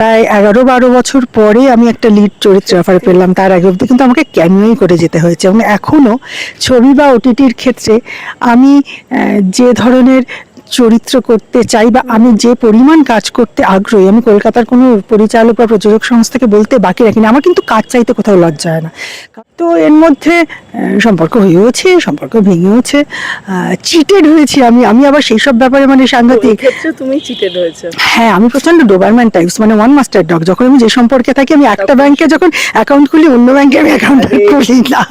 প্রায় এগারো বারো বছর পরে আমি একটা লিড চরিত্র অফার পেলাম, তার আগে অব্দি কিন্তু আমাকে ক্যামিওই করে যেতে হয়েছে। এবং এখনও ছবি বা ওটিটির ক্ষেত্রে আমি যে ধরনের চরিত্র করতে চাই বা আমি যে পরিমাণ কাজ করতে আগ্রহী আমি কলকাতার কোনো পরিচালক বা প্রযোজক সংস্থাকে বলতে বাকি রাখিনি আমার কিন্তু কাজ চাইতে কোথাও লজ্জা হয় না। তো এর মধ্যে সম্পর্ক হয়েওছে সম্পর্ক ভেঙেওছে চিটেড হয়েছি আমি আমি আবার সেই সব ব্যাপারে মানে সাংঘাতিক তুমি চিটেড হয়েছে। হ্যাঁ আমি প্রচণ্ড ডোবারম্যান টাইপস মানে ওয়ান মাস্টার ডগ যখন আমি যে সম্পর্কে থাকি আমি একটা ব্যাংকে যখন অ্যাকাউন্ট খুলি অন্য ব্যাংকে আমি অ্যাকাউন্ট খুলি না।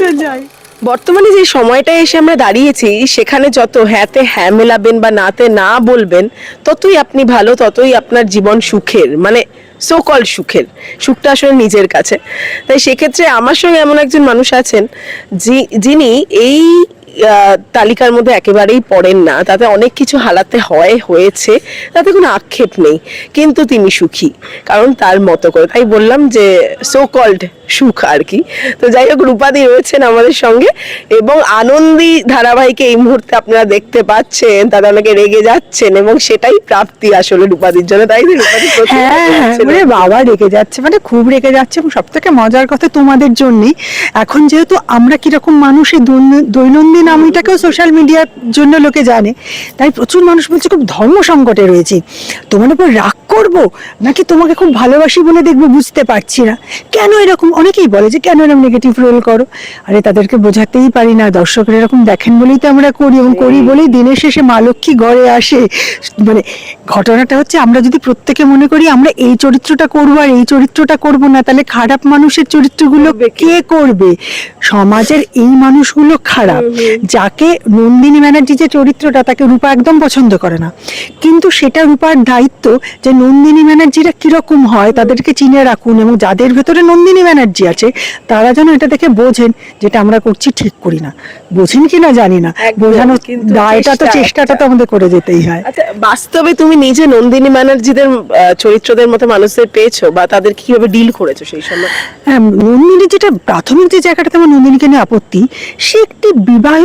তো যাই। বর্তমানে যে সময়টা এসে আমরা দাঁড়িয়েছি, সেখানে যত হ্যাঁতে হ্যাঁ মেলাবেন বা নাতে না বলবেন, ততই আপনি ভালো, ততই আপনার জীবন সুখের মানে সোকল সুখের। সুখটা আসলে নিজের কাছে। তাই সেক্ষেত্রে আমার সঙ্গে এমন একজন মানুষ আছেন যিনি এই তালিকার মধ্যে একেবারেই পড়েন না। তাতে অনেক কিছু হালাতে হয় হয়েছে। তাতে কোনো আক্ষেপ নেই। কিন্তু তিনি সুখী কারণ তার মতো করে। তাই বললাম যে সো কল্ড সুখ আর কি। তো যাই হোক রূপাদি রয়েছেন আমাদের সঙ্গে। এবং আনন্দী ধারাবাহিকে এই মুহূর্তে আপনারা দেখতে পাচ্ছেন। তারা অনেকে রেগে যাচ্ছেন এবং সেটাই প্রাপ্তি আসলে রূপাদির জন্য। তাই রূপাদি হ্যাঁ হ্যাঁ। বাবা রেগে যাচ্ছে। মানে খুব রেগে যাচ্ছে এবং সব থেকে মজার কথা তোমাদের জন্যই। এখন যেহেতু আমরা কীরকম মানুষ এই দৈনন্দিন আমিটাকেও সোশ্যাল মিডিয়ার জন্য লোকে জানে। তাই প্রচুর মানুষ বলছে খুব ধর্ম সংকটে রয়েছি। তোমার উপর রাগ করব? নাকি তোমাকে খুব ভালোবাসি বলে দেখব? বুঝতে পারছি না। কেন এরকম? অনেকেই বলে যে কেন এরকম নেগেটিভ রোল করো? আরে তাদেরকে বোঝাতেই পারি না। দর্শকরা এরকম দেখেন বলেই তো আমরা করি এবং করি বলেই দিনের শেষে মা লক্ষ্মী ঘরে আসে। মানে ঘটনাটা হচ্ছে আমরা যদি প্রত্যেকে মনে করি আমরা এই চরিত্রটা করব আর এই চরিত্রটা করব না তাহলে খারাপ মানুষের চরিত্রগুলো কে? করবে? সমাজের এই মানুষগুলো খারাপ। যাকে নন্দিনী ব্যানার্জি যে চরিত্রটা তাকে রূপা একদম পছন্দ করে না। কিন্তু সেটা রূপার দায়িত্ব যে নন্দিনী ব্যানার্জিরা কীরকম হয় তাদেরকে চিনে রাখুন এবং যাদের ভেতরে নন্দিনী ব্যানার্জি আছে তারা যেন এটা দেখে বোঝেন যেটা আমরা করছি ঠিক করি না। বোঝেন জানি না। একদম, বোঝানোর কিন্তু দায়টা তো চেষ্টাটা তো আমাদের করে যেতেই হয়। আচ্ছা বাস্তবে তুমি নিজে নন্দিনী ব্যানার্জিদের চরিত্রদের মতো মানুষদের পেয়েছ বা তাদের কীভাবে ডিল করেছ সেই সময় হ্যাঁ নন্দিনী যেটা প্রাথমিক যে জায়গাটাতে আমার নন্দিনীকে নিয়ে আপত্তি সে একটি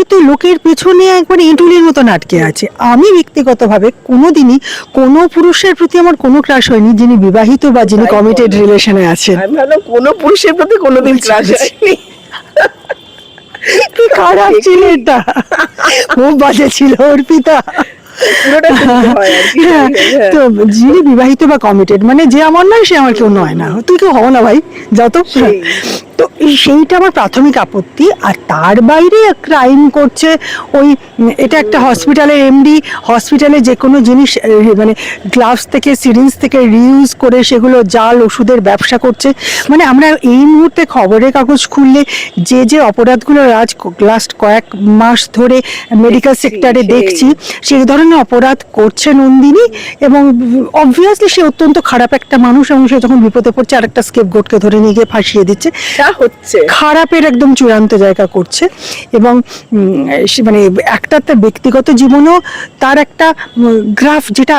বিবাহিত লোকের পেছনে একবার এঁটুলির মতো আটকে আছে আমি ব্যক্তিগতভাবে কোনোদিনই কোনো পুরুষের প্রতি আমার কোনো ক্রাশ হয়নি যিনি বিবাহিত বা যিনি কমিটেড রিলেশনে আছেন কোনো পুরুষের প্রতি কোনোদিন আচ্ছা, ক্রাশ আচ্ছা। হয়নি কি খারাপ ছিল এটা খুব বাজে ছিল অর্পিতা হয়। হ্যাঁ। তো যিনি বিবাহিত বা কমিটেড মানে যে আমার নয় সে আমার কেউ নয় না তুই কেউ হও না ভাই যত। তো এই সেইটা আমার প্রাথমিক আপত্তি আর তার বাইরে ক্রাইম করছে ওই এটা একটা হসপিটালের এমডি হসপিটালে যে কোনো জিনিস মানে গ্লাভস থেকে সিরিঞ্জ থেকে রিউজ করে সেগুলো জাল ওষুধের ব্যবসা করছে। মানে আমরা এই মুহূর্তে খবরের কাগজ খুললে যে যে অপরাধগুলো আজ লাস্ট কয়েক মাস ধরে মেডিকেল সেক্টরে দেখছি সেই ধরনের অপরাধ করছে নন্দিনী এবং অবভিয়াসলি সে অত্যন্ত খারাপ একটা মানুষ এবং সে যখন বিপদে পড়ছে আরেকটা স্কেপ গোটকে ধরে নিয়ে গিয়ে ফাঁসিয়ে দিচ্ছে। হচ্ছে। খারাপের একদম চূড়ান্ত জায়গা করছে এবং মানে একটা তার ব্যক্তিগত জীবনেও তার একটা গ্রাফ যেটা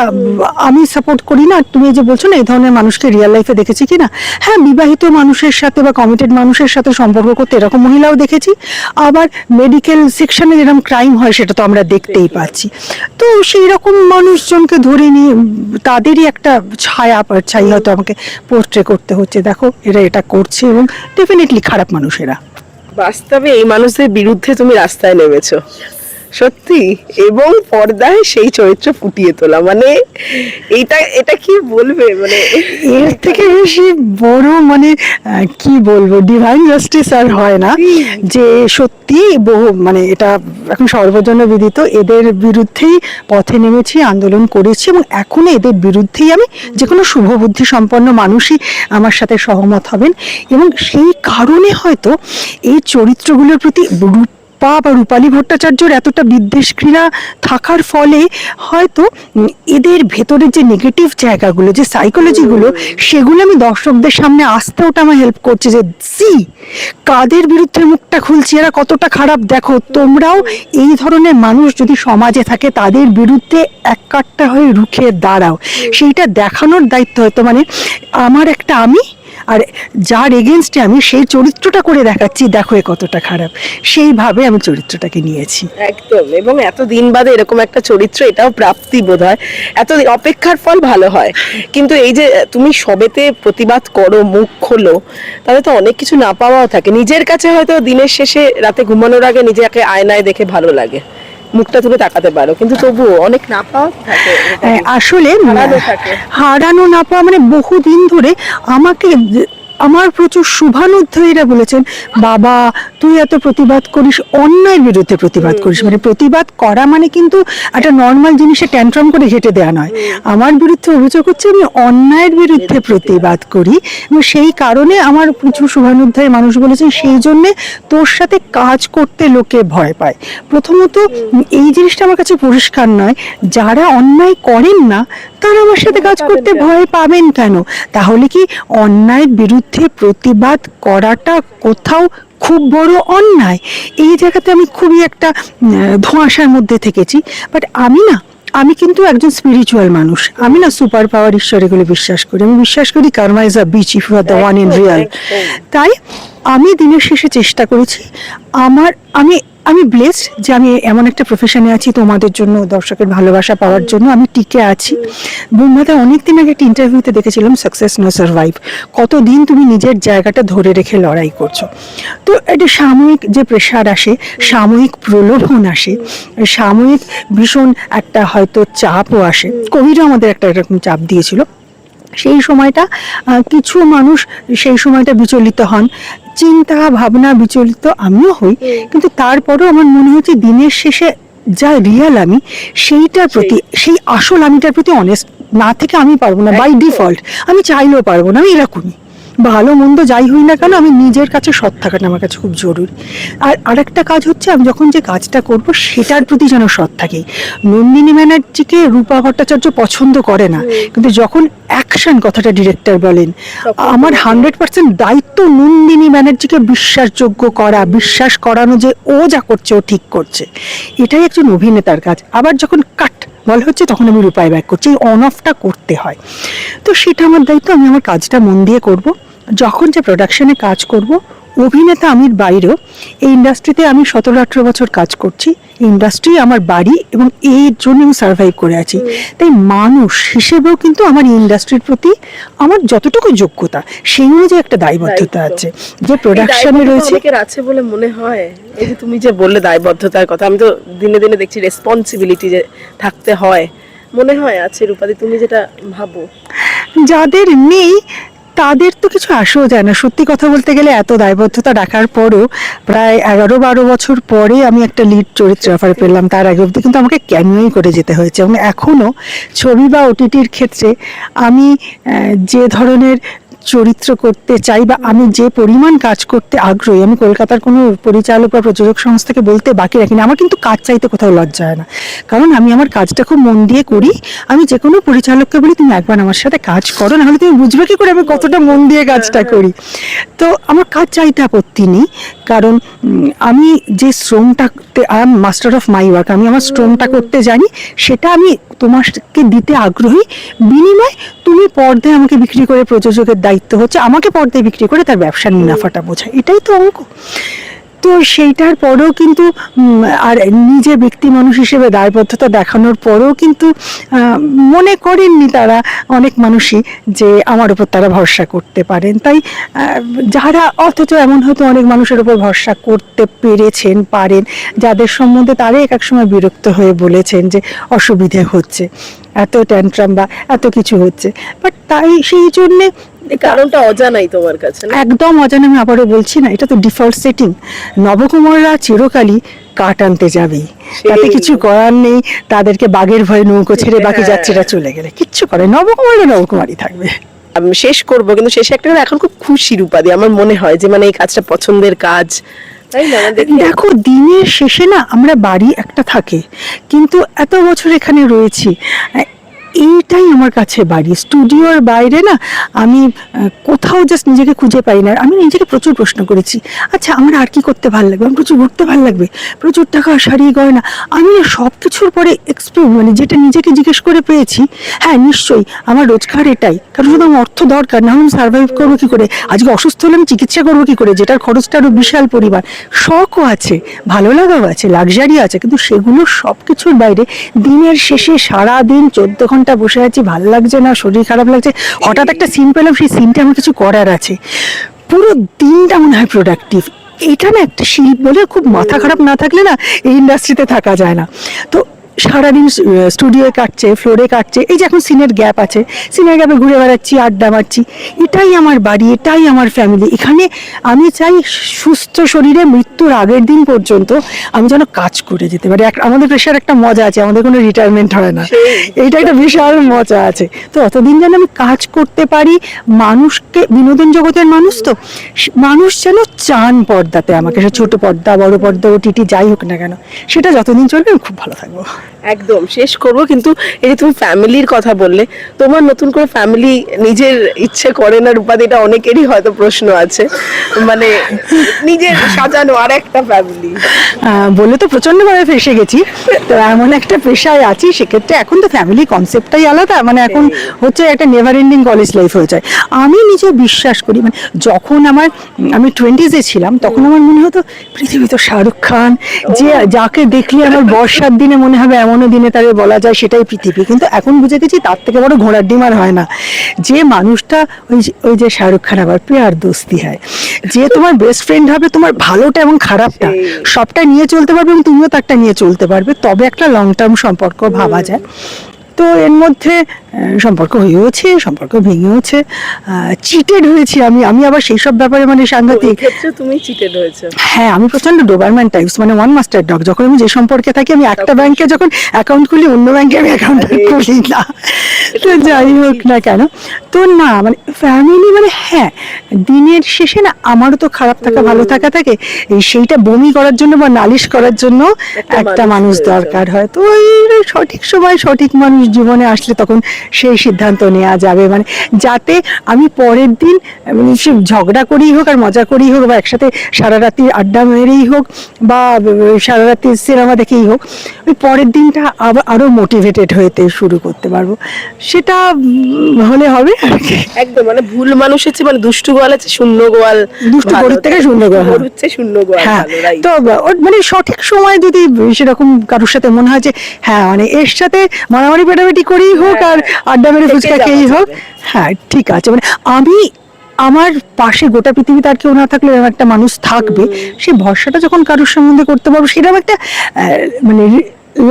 আমি সাপোর্ট করি না। তুমি যে বলছো না, এই ধরনের মানুষকে রিয়েল লাইফে দেখেছি কি না? হ্যাঁ বিবাহিত মানুষের সাথে বা কমিটেড মানুষের সাথে সম্পর্ক করতে এরকম মহিলাও দেখেছি। আবার মেডিকেল সেকশনে যেরকম ক্রাইম হয়, সেটা তো আমরা দেখতেই পাচ্ছি। তো সেই রকম মানুষজনকে ধরে নিয়ে তাদেরই একটা ছায়া, ছাই হয়তো আমাকে পোর্ট্রে করতে হচ্ছে। দেখো, এরা এটা করছে এবং ডেফিনেটলি খারাপ মানুষেরা। বাস্তবে এই মানুষদের বিরুদ্ধে তুমি রাস্তায় নেমেছো। সত্যি এবং পর্দায় সেই চরিত্র ফুটিয়ে তোলা। মানে এটা এটা কি বলবে? মানে এর থেকে বেশি বড় মানে কি বলব? ডিভাইন জাস্টিস আর হয় না। যে সত্যি বহু মানে এটা এখন সর্বজন বিদিত এদের বিরুদ্ধেই পথে নেমেছি আন্দোলন করেছি এবং এখন এদের বিরুদ্ধেই আমি যে কোনো শুভ বুদ্ধি সম্পন্ন মানুষই আমার সাথে সহমত হবেন। এবং সেই কারণে হয়তো এই চরিত্রগুলোর প্রতি রূপা বা রূপালী ভট্টাচার্যর এতটা বিদ্বেষ ঘৃণা থাকার ফলে হয়তো এদের ভেতরের যে নেগেটিভ জায়গাগুলো যে সাইকোলজিগুলো সেগুলো আমি দর্শকদের সামনে আসতে ওটা আমার হেল্প করছে যে সি কাদের বিরুদ্ধে মুখটা খুলছি? এরা কতটা খারাপ? দেখো তোমরাও এই ধরনের মানুষ যদি সমাজে থাকে তাদের বিরুদ্ধে এক কাট্টা হয়ে রুখে দাঁড়াও। সেইটা দেখানোর দায়িত্ব হয়তো মানে আমার একটা আমি আর যার এগেনস্টে আমি সেই চরিত্রটা করে দেখাচ্ছি, দেখো এ কতটা খারাপ। সেইভাবে আমি চরিত্রটাকে নিয়েছি। একদম, এবং এত দিন বাদে এরকম একটা চরিত্র, এটাও প্রাপ্তি বোধ হয় এত অপেক্ষার ফল ভালো হয়। কিন্তু এই যে তুমি সবেতে প্রতিবাদ করো, মুখ খোলো, তাহলে তো অনেক কিছু না পাওয়াও থাকে। নিজের কাছে হয়তো দিনের শেষে রাতে ঘুমানোর আগে নিজেকে আয়নায় দেখে ভালো লাগে। মুখটা তুলে তাকাতে পারো। কিন্তু তবুও অনেক না পাওয়া থাকে হ্যাঁ, আসলে হারানো না পাওয়া মানে বহুদিন ধরে আমাকে আমার প্রচুর শুভানুধ্যায়ীরা বলেছেন বাবা তুই এত প্রতিবাদ করিস অন্যায়ের বিরুদ্ধে প্রতিবাদ করিস। মানে প্রতিবাদ করা মানে কিন্তু একটা নর্মাল জিনিসে ট্যান্ট্রাম করে হেঁটে দেওয়া নয়। আমার বিরুদ্ধে অভিযোগ হচ্ছে আমি অন্যায়ের বিরুদ্ধে প্রতিবাদ করি। এবং সেই কারণে আমার প্রচুর শুভানুধ্যায়ী মানুষ বলেছেন সেই জন্যে তোর সাথে কাজ করতে লোকে ভয় পায়। প্রথমত এই জিনিসটা আমার কাছে পরিষ্কার নয় যারা অন্যায় করেন না তারা আমার সাথে কাজ করতে ভয় পাবেন কেন? তাহলে কি অন্যায়ের বিরুদ্ধে প্রতিবাদ করাটা কোথাও খুব বড় অন্যায়। এই জায়গাতে আমি খুবই একটা ধোঁয়াশার মধ্যে থেকেছি। বাট আমি না আমি কিন্তু একজন স্পিরিচুয়াল মানুষ। আমি না সুপার পাওয়ার ঈশ্বর এগুলো বিশ্বাস করি। আমি বিশ্বাস করি karma is a bitch if you are the one in real তাই আমি দিনের শেষে চেষ্টা করেছি। আমার আমি আমি ব্লেসড যে আমি এমন একটা প্রফেশনে আছি তোমাদের জন্য, দর্শকের ভালোবাসা পাওয়ার জন্য। আমি টিকে আছি। বোম্বাতে অনেক দিন আগে একটা ইন্টারভিউতে দেখেছিলাম সাকসেস নো সার্ভাইভ কতদিন তুমি নিজের জায়গাটা ধরে রেখে লড়াই করছ? তো এটা সাময়িক যে প্রেশার আসে, সাময়িক প্রলোভন আসে, সাময়িক ভীষণ একটা হয়তো চাপও আসে। কোভিডও আমাদের একটা এরকম চাপ দিয়েছিল। সেই সময়টা কিছু মানুষ সেই সময়টা বিচলিত হন। চিন্তা ভাবনা বিচলিত আমিও হই কিন্তু তারপরেও আমার মনে হচ্ছে দিনের শেষে যা রিয়াল আমি সেইটার প্রতি সেই আসল আমিটার প্রতি অনেস্ট না থেকে আমি পারব না বাই ডিফল্ট আমি চাইলেও পারব না আমি এরকমই। ভালো মন্দ যাই হই না কেন আমি নিজের কাছে সৎ থাকাটা আমার কাছে খুব জরুরি। আর আরেকটা কাজ হচ্ছে আমি যখন যে কাজটা করব সেটার প্রতি যেন সৎ থাকি। নন্দিনী ব্যানার্জিকে রূপা ভট্টাচার্য পছন্দ করে না কিন্তু যখন অ্যাকশন কথাটা ডিরেক্টর বলেন আমার হান্ড্রেড পার্সেন্ট দায়িত্ব নন্দিনী ব্যানার্জিকে বিশ্বাসযোগ্য করা বিশ্বাস করানো যে ও যা করছে ও ঠিক করছে। এটাই একজন অভিনেতার কাজ। আবার যখন কাট বলা হচ্ছে তখন আমি রূপায় ব্যাক করছি। এই অন অফটা করতে হয়। তো সেটা আমার দায়িত্ব আমি আমার কাজটা মন দিয়ে করব। যখন যে প্রোডাকশনে কাজ করব অভিনেতা আমির বাইরেও এই ইন্ডাস্ট্রিতে আমি সতেরো আঠেরো বছর কাজ করছি। ইন্ডাস্ট্রি আমার বাড়ি এবং এর জন্য আমি সার্ভাইভ করে আছি। তাই মানুষ হিসেবেও কিন্তু আমার এই ইন্ডাস্ট্রির প্রতি আমার যতটুকু যোগ্যতা সেই অনুযায়ী একটা দায়বদ্ধতা আছে। যে প্রোডাকশনে রয়েছে আছে বলে মনে হয়। এই যে তুমি যে বললে দায়বদ্ধতার কথা আমি তো দিনে দিনে দেখছি রেসপন্সিবিলিটি যে থাকতে হয়। মনে হয় আছে রূপাদি তুমি যেটা ভাবো। যাদের নেই তাদের তো কিছু আসেও যায় না। সত্যি কথা বলতে গেলে এত দায়বদ্ধতা ডাকার পরেও প্রায় এগারো বারো বছর পরে আমি একটা লিড চরিত্র অফার পেলাম। তার আগে অবধি কিন্তু আমাকে ক্যামিওই করে যেতে হয়েছে। এবং এখনও ছবি বা ওটিটির ক্ষেত্রে আমি যে ধরনের চরিত্র করতে চাই বা আমি যে পরিমাণ কাজ করতে আগ্রহী, আমি কলকাতার কোনো পরিচালক বা প্রযোজক সংস্থাকে বলতে বাকি রাখি না আমার কিন্তু কাজ চাইতে কোথাও লজ্জা হয় না। কারণ আমি আমার কাজটা খুব মন দিয়ে করি, আমি যে কোনো পরিচালককে বলি, তুমি একবার আমার সাথে কাজ করো, নাহলে তুমি বুঝবে কি করে আমি কতটা মন দিয়ে কাজটা করি। তো আমার কাজ চাইতে আপত্তি নেই, কারণ আমি যে শ্রমটা I am master of my work আমি আমার শ্রমটা করতে জানি, সেটা আমি তোমাকে দিতে আগ্রহী। বিনিময় তুমি পর্দায় আমাকে বিক্রি করে প্রযোজকের দায়িত্ব হচ্ছে আমাকে পর্দায় বিক্রি করে তার ব্যবসার মুনাফাটা বোঝায়। এটাই তো অঙ্ক। তো সেইটার পরেও কিন্তু আর নিজে ব্যক্তি মানুষ হিসেবে দায়বদ্ধতা দেখানোর পরেও কিন্তু মনে করেননি তারা অনেক মানুষই যে আমার উপর তারা ভরসা করতে পারেন। তাই যারা অথচ এমন হয়তো অনেক মানুষের উপর ভরসা করতে পেরেছেন পারেন যাদের সম্বন্ধে তারাই এক এক সময় বিরক্ত হয়ে বলেছেন যে অসুবিধে হচ্ছে এত ট্যান্ট্রাম বা এত কিছু হচ্ছে। বাট তাই সেই জন্যে কারণটা অজানাই তোমার কাছে একদম অজানা আমি আবারও বলছি না এটা তো ডিফল্ট সেটিং নবকুমাররা চিরকালই কাট আনতে যাবেই তাতে কিছু করার নেই তাদেরকে বাঘের ভয়ে নৌকো ছেড়ে বাকি হ্যাঁ। যাত্রীরা চলে গেলে। কিচ্ছু করে নবকুমাররা নবকুমারই থাকবে। আমি শেষ করব কিন্তু শেষে একটা এখন খুব খুশি রূপাদি আমার মনে হয় যে মানে এই কাজটা পছন্দের কাজ। মানে দেখো দিনের শেষে না আমরা বাড়ি একটা থাকে কিন্তু এত বছর এখানে রয়েছি এইটাই আমার কাছে বাড়ি। স্টুডিওর বাইরে না আমি কোথাও জাস্ট নিজেকে খুঁজে পাই না। আমি নিজেকে প্রচুর প্রশ্ন করেছি আচ্ছা আমার আর কি করতে ভালো লাগবে? আমার প্রচুর ঘুরতে ভালো লাগবে, প্রচুর টাকা, শাড়ি, গয়না। আমি সব কিছুর পরে এক্সপ্লোর মানে যেটা নিজেকে জিজ্ঞেস করে পেয়েছি হ্যাঁ নিশ্চয়ই আমার রোজগার এটাই। কারণ শুধু আমার অর্থ দরকার না, আমি সার্ভাইভ করব কি করে? আজকে অসুস্থ হলে আমি চিকিৎসা করব কি করে? যেটার খরচটা আরও বিশাল পরিমাণ। শখও আছে, ভালো লাগাও আছে লাক্সারি আছে, কিন্তু সেগুলো সব কিছুর বাইরে দিনের শেষে সারা দিন চোদ্দ ঘণ্টা বসে আছি, ভালো লাগছে না, শরীর খারাপ লাগছে। হঠাৎ একটা সিন পেলাম, সেই সিনটা আমার কিছু করার আছে। পুরো দিনটা মনে হয় প্রোডাক্টিভ এটা না একটা শিল্প বলে খুব মাথা খারাপ না থাকলে না এই ইন্ডাস্ট্রিতে থাকা যায় না। তো সারাদিন স্টুডিওয়ে কাটছে ফ্লোরে কাটছে এই যে এখন সিনের গ্যাপ আছে। সিনের গ্যাপে ঘুরে বেড়াচ্ছি আড্ডা মারছি। এটাই আমার বাড়ি এটাই আমার ফ্যামিলি এখানে আমি চাই সুস্থ শরীরে মৃত্যুর আগের দিন পর্যন্ত আমি যেন কাজ করে যেতে পারি। আমাদের পেশার একটা মজা আছে আমাদের কোনো রিটায়ারমেন্ট হয় না। এইটা একটা বিশাল মজা আছে। তো অতদিন যেন আমি কাজ করতে পারি মানুষকে বিনোদন জগতের মানুষ তো মানুষ যেন চান পর্দাতে আমাকে সে ছোট পর্দা বড় পর্দা ওটিটি যাই হোক না কেন সেটা যতদিন চলবে আমি খুব ভালো থাকব। একদম শেষ করব কিন্তু এই যে তুমি ফ্যামিলির কথা বললে তোমার নতুন করে ফ্যামিলি নিজের ইচ্ছে করে না রূপাদিটা অনেকেরই হয়তো প্রশ্ন আছে। মানে নিজের সাজানো আর একটা ফ্যামিলি বলে তো প্রচন্ডভাবে ফেসে গেছি। তো এমন একটা পেশায় আছি সেক্ষেত্রে এখন তো ফ্যামিলি কনসেপ্টটাই আলাদা মানে এখন হচ্ছে একটা নেভার এন্ডিং কলেজ লাইফ হয়ে যায়। আমি নিজে বিশ্বাস করি মানে যখন আমার আমি টোয়েন্টিজে ছিলাম তখন আমার মনে হতো পৃথিবী তো শাহরুখ খান যে যাকে দেখলে আমার বর্ষার দিনে মনে হবে এমনও দিনে তাদের বলা যায় সেটাই পৃথিবী। কিন্তু এখন বুঝে গেছি তার থেকে বড় ঘোড়ার ডিমার হয় না। যে মানুষটা ওই যে- ওই যে শাহরুখ খান আবার প্রেয়ার দোস্তি হয়। যে তোমার বেস্ট ফ্রেন্ড হবে তোমার ভালোটা এবং খারাপটা সবটা নিয়ে চলতে পারবে এবং তুমিও তারটা নিয়ে চলতে পারবে। তবে একটা লং টার্ম সম্পর্ক ভাবা যায়। তো এর মধ্যে সম্পর্ক হয়েওছে সম্পর্ক ভেঙেওছে চিটেড হয়েছি আমি আমি আবার সেই সব ব্যাপারে মানে সাংঘাতিক ক্ষেত্রে তুমি চিটেড হয়েছে। হ্যাঁ আমি প্রচণ্ড ডোবারম্যান টাইপস মানে ওয়ান মাস্টার ডগ যখন আমি যে সম্পর্কে থাকি আমি একটা ব্যাংকে যখন অ্যাকাউন্ট খুলি অন্য ব্যাংকে আমি অ্যাকাউন্ট খুলি না। তো যাই হোক না কেন তো না মানে ফ্যামিলি মানে হ্যাঁ দিনের শেষে না আমারও তো খারাপ থাকা ভালো থাকা থাকে এই সেইটা বমি করার জন্য বা নালিশ করার জন্য একটা মানুষ মানুষ দরকার হয়। তো ওই সঠিক সময় সঠিক মানুষ জীবনে আসলে তখন সেই সিদ্ধান্ত নেওয়া যাবে। মানে যাতে আমি পরের দিন মানে সে ঝগড়া করেই হোক আর মজা করেই হোক বা একসাথে সারা রাতি আড্ডা মেরেই হোক বা সারা রাতি সিনেমা দেখেই হোক ওই পরের দিনটা আবার আরও মোটিভেটেড হতে শুরু করতে পারব। সেটা হলে হবে আর কি। একদম মানে ভুল মানুষ হচ্ছে মানে দুষ্টু গোয়াল আছে শূন্য গোয়াল দুষ্টু। গরুর থেকে শূন্য গোয়াল, হ্যাঁ। হচ্ছে শূন্য গোয়াল হ্যাঁ তো মানে সঠিক সময় যদি সেরকম কারোর সাথে মনে হয় যে হ্যাঁ মানে এর সাথে মারামারি পেটামেটি করেই হোক আর আড্ডা মেরে ফুচকা খেয়েই হোক। হ্যাঁ ঠিক আছে। মানে আমি আমার পাশে গোটা পৃথিবীতে আর কেউ না থাকলে এরকম একটা মানুষ থাকবে। সেই ভরসাটা যখন কারোর সম্বন্ধে করতে পারব সেরকম একটা মানে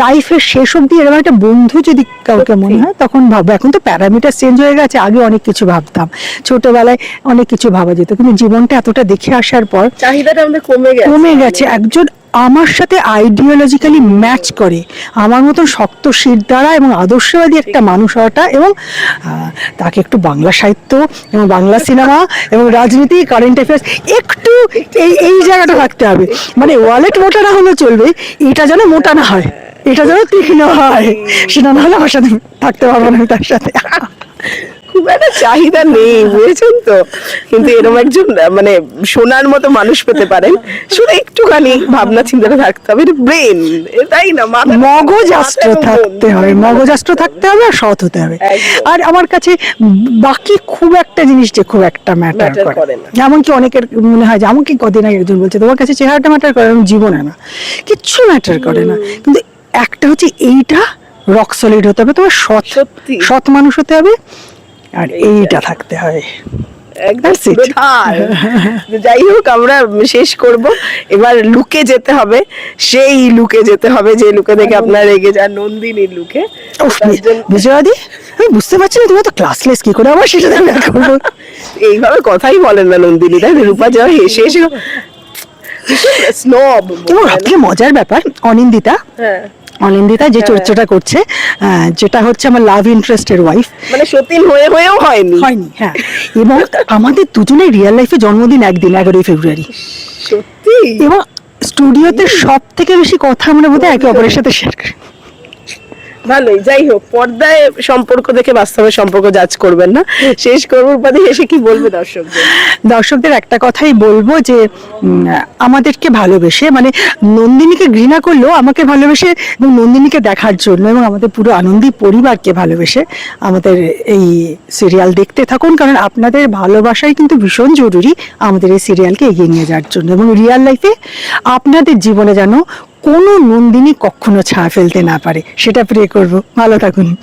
লাইফের শেষ অব্দি এরকম একটা বন্ধু যদি কাউকে মনে হয় তখন ভাববো। এখন তো প্যারামিটার চেঞ্জ হয়ে গেছে আগে অনেক কিছু ভাবতাম। ছোটবেলায় অনেক কিছু ভাবা যেত। কিন্তু জীবনটা এতটা দেখে আসার পর চাহিদাটা আমাদের কমে গেছে। কমে গেছে। একজন আমার সাথে আইডিওলজিক্যালি ম্যাচ করে। আমার মতন শক্ত দ্বারা এবং আদর্শবাদী একটা মানুষ হওয়াটা এবং তাকে একটু বাংলা সাহিত্য এবং বাংলা সিনেমা এবং রাজনীতি কারেন্ট অ্যাফেয়ার্স একটু এই এই জায়গাটা থাকতে হবে। মানে ওয়ালেট মোটা না হলে চলবে, এটা যেন মোটা না হয়, এটা যেন তীক্ষ্ণ হয়, সেটা না হলে আমার সাথে থাকতে পারব না আমি তার সাথে। খুব একটা চাহিদা নেই বুঝেছেন তো? কিন্তু এরকম একজন মানে সোনার মতো মানুষ পেতে পারেন। শুধু একটুখানি ভাবনা চিন্তাটা থাকতে হবে ব্রেন তাই না? মগজাস্ত্র থাকতে হবে মগজাস্ত্র থাকতে হবে আর সৎ হতে হবে। আর আমার কাছে বাকি খুব একটা জিনিস যে খুব একটা ম্যাটার করে। এমনকি অনেকের মনে হয় যে আমাকে কদিন আগে একজন বলছে তোমার কাছে চেহারাটা ম্যাটার করে? আমি জীবনে না। কিচ্ছু ম্যাটার করে না। কিন্তু একটা হচ্ছে এইটা রক সলিড হতে হবে তোমার সৎ। সৎ মানুষ হতে হবে। আর এইটা থাকতে হয়। একদম. যাই হোক আমরা শেষ করব। এবার লুকে যেতে হবে। সেই লুকে যেতে হবে যে লুকে দেখে আপনার রেগে যান নন্দিনীর লুকে। বিজয়াদি আমি বুঝতে পারছি না তুমি তো ক্লাসলেস কি করে আবার সেটা আমি করব? এইভাবে কথাই বলেন না নন্দিনী তাই রূপা যা হেসে হেসে স্নব এবং সবথেকে মজার ব্যাপার অনিন্দিতা হ্যাঁ। অনিন্দিতা যে চর্চাটা চরিত্রটা করছে যেটা হচ্ছে আমার লাভ ইন্টারেস্টের ওয়াইফ মানে সতীন হয়ে হয়েও হয়নি। হয়নি হ্যাঁ। এবং আমাদের দুজনের রিয়েল লাইফে জন্মদিন একদিন এগারোই ফেব্রুয়ারি। সত্যি? এবং স্টুডিওতে সব থেকে বেশি কথা আমরা বোধহয় একে অপরের সাথে শেয়ার করি। ভালোই, যাই হোক, পর্দায় সম্পর্ক দেখে বাস্তবে সম্পর্ক জাজ করবেন না। শেষ করব উপাধি এসে কি বলবে দর্শকদের? দর্শকদের একটা কথাই বলব যে আমাদেরকে ভালোবেসে মানে নন্দিনীকে ঘৃণা করলেও আমাকে ভালোবেসে এবং নন্দিনীকে দেখার জন্য এবং আমাদের পুরো আনন্দী পরিবারকে ভালোবেসে আমাদের এই সিরিয়াল দেখতে থাকুন, কারণ আপনাদের ভালোবাসাই কিন্তু ভীষণ জরুরি আমাদের এই সিরিয়ালকে এগিয়ে নিয়ে যাওয়ার জন্য। এবং রিয়েল লাইফে আপনাদের জীবনে যেন কোনো নন্দিনী কখনো ছা ফেলতে না পারে। সেটা প্রে করব। ভালো থাকুন।